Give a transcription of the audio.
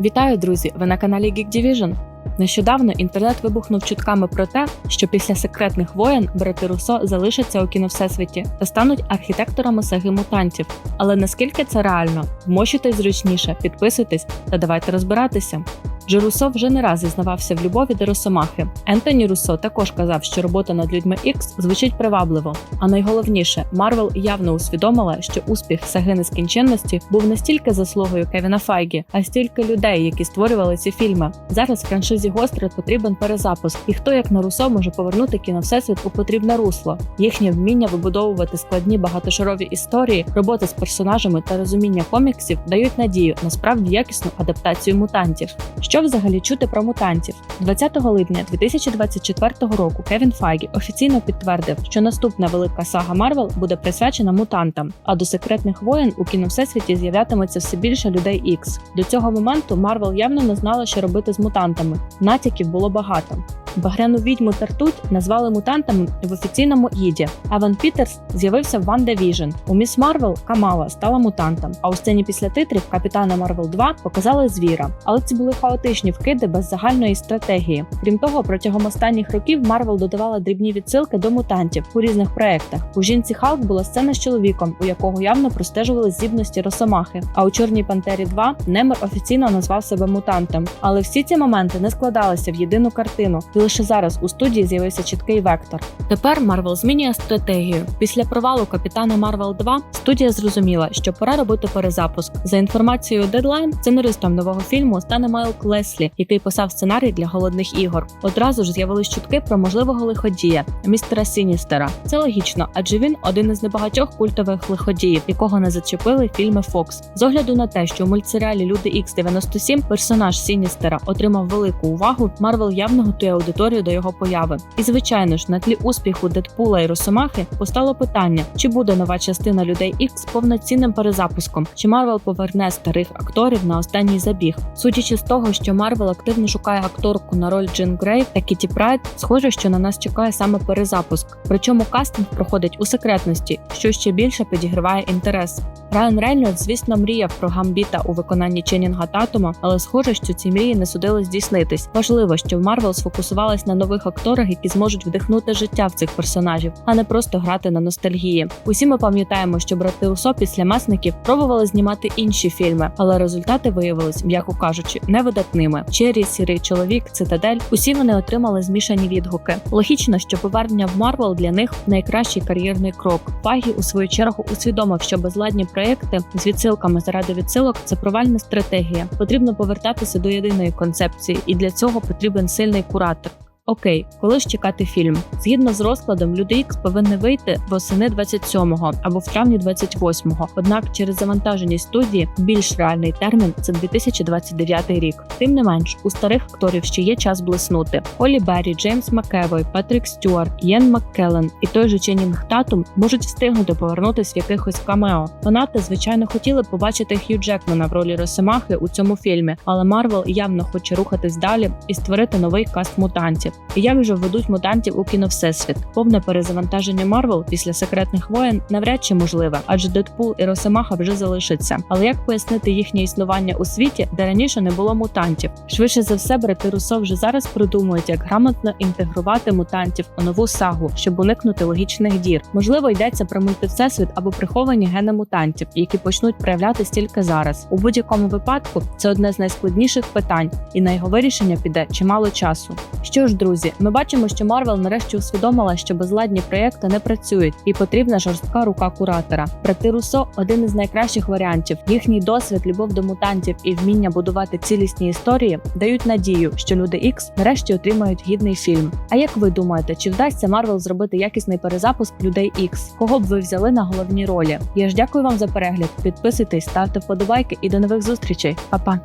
Вітаю, друзі! Ви на каналі Geek Division. Нещодавно інтернет вибухнув чутками про те, що після секретних воєн брати Руссо залишаться у кіновсесвіті та стануть архітекторами саги мутантів. Але наскільки це реально? Вмощуйтесь зручніше, підписуйтесь та давайте розбиратися. Джо Руссо вже не раз зізнавався в любові до Росомахи. Ентоні Руссо також казав, що робота над людьми X звучить привабливо. А найголовніше, Марвел явно усвідомила, що успіх саги нескінченності був не стільки заслугою Кевіна Файгі, а стільки людей, які створювали ці фільми. Зараз франшизі Гостред потрібен перезапуск, і хто як на Руссо може повернути кіно всесвіт у потрібне русло. Їхнє вміння вибудовувати складні багатошарові історії, роботи з персонажами та розуміння коміксів дають надію на справді якісну адаптацію мутантів. Що взагалі чути про мутантів? 20 липня 2024 року Кевін Файгі офіційно підтвердив, що наступна велика сага Марвел буде присвячена мутантам, а до секретних воєн у кіновсесвіті з'являтиметься все більше людей Ікс До цього моменту Марвел явно не знала, що робити з мутантами. Натяків було багато. Багряну відьму та ртуть назвали мутантами в офіційному іді. Еван Пітерс з'явився в Ван Віжн. У Міс Марвел Камала стала мутантом. А у сцені після титрів Капітана Марвел 2 показали звіра. Але це були хаотичні вкиди без загальної стратегії. Крім того, протягом останніх років Марвел додавала дрібні відсилки до мутантів у різних проектах. У жінці Халк була сцена з чоловіком, у якого явно простежували здібності Росомахи. А у Чорній Пантері 2 Немер офіційно назвав себе мутантом. Але всі ці моменти не складалися в єдину картину. Лише зараз у студії з'явився чіткий вектор. Тепер Марвел змінює стратегію. Після провалу Капітана Марвел 2 студія зрозуміла, що пора робити перезапуск. За інформацією Deadline, сценаристом нового фільму стане Майл Клеслі, який писав сценарій для голодних ігор. Одразу ж з'явились чутки про можливого лиходія містера Сіністера. Це логічно, адже він один із небагатьох культових лиходіїв, якого не зачепили фільми Fox. З огляду на те, що у мультсеріалі Люди Ікс 97 персонаж Сіністера отримав велику увагу, Марвел явно готує аудиторію до його появи. І звичайно ж, на тлі успіху Дедпула і Росомахи постало питання, чи буде нова частина людей Ікс повноцінним перезапуском, чи Марвел поверне старих акторів на останній забіг. Судячи з того, що Марвел активно шукає акторку на роль Джин Грей та Кіті Прайд, схоже, що на нас чекає саме перезапуск. Причому кастинг проходить у секретності, що ще більше підігриває інтерес. Райан Рейнольдс, звісно, мріяв про гамбіта у виконанні Ченнінга Татума, але схоже, що ці мрії не судили здійснитись. Важливо, що Марвел сфокусувалась на нових акторах, які зможуть вдихнути життя в цих персонажів, а не просто грати на ностальгії. Усі ми пам'ятаємо, що брати Усо після месників пробували знімати інші фільми, але результати виявились, м'яко кажучи, невидатними. Чері, сірий чоловік, цитадель. Усі вони отримали змішані відгуки. Логічно, що повернення в Марвел для них найкращий кар'єрний крок. Фагі у свою чергу усвідомив, що безладні проекти з відсилками заради відсилок це провальна стратегія. Потрібно повертатися до єдиної концепції, і для цього потрібен сильний куратор. Окей, коли ж чекати фільм? Згідно з розкладом, Люди Ікс повинні вийти восени 27-го або в травні 28-го. Однак через завантаженість студії більш реальний термін це 2029 рік. Тим не менш, у старих акторів ще є час блиснути. Холі Беррі, Джеймс Макевой, Патрік Стюарт, Єн Маккеллен і той же Ченнінг Татум можуть встигнути повернутись в якихось камео. Фанати, звичайно, хотіли побачити Хью Джекмана в ролі Росомахи у цьому фільмі, але Марвел явно хоче рухатись далі і створити новий каст мутантів. Як же введуть мутантів у кіно всесвіт? Повне перезавантаження Марвел після секретних воєн навряд чи можливе, адже Дедпул і Росомаха вже залишаться. Але як пояснити їхнє існування у світі, де раніше не було мутантів? Швидше за все, брати Руссо вже зараз придумують, як грамотно інтегрувати мутантів у нову сагу, щоб уникнути логічних дір. Можливо, йдеться про мультивсесвіт або приховані гени мутантів, які почнуть проявлятися тільки зараз. У будь-якому випадку це одне з найскладніших питань, і на його вирішення піде чимало часу. Що ж, друзі, ми бачимо, що Марвел нарешті усвідомила, що безладні проєкти не працюють, і потрібна жорстка рука куратора. Брати Руссо – один із найкращих варіантів. Їхній досвід, любов до мутантів і вміння будувати цілісні історії дають надію, що люди Ікс нарешті отримають гідний фільм. А як ви думаєте, чи вдасться Марвел зробити якісний перезапуск людей Ікс? Кого б ви взяли на головні ролі? Я ж дякую вам за перегляд. Підписуйтесь, ставте вподобайки і до нових зустрічей. Па-па!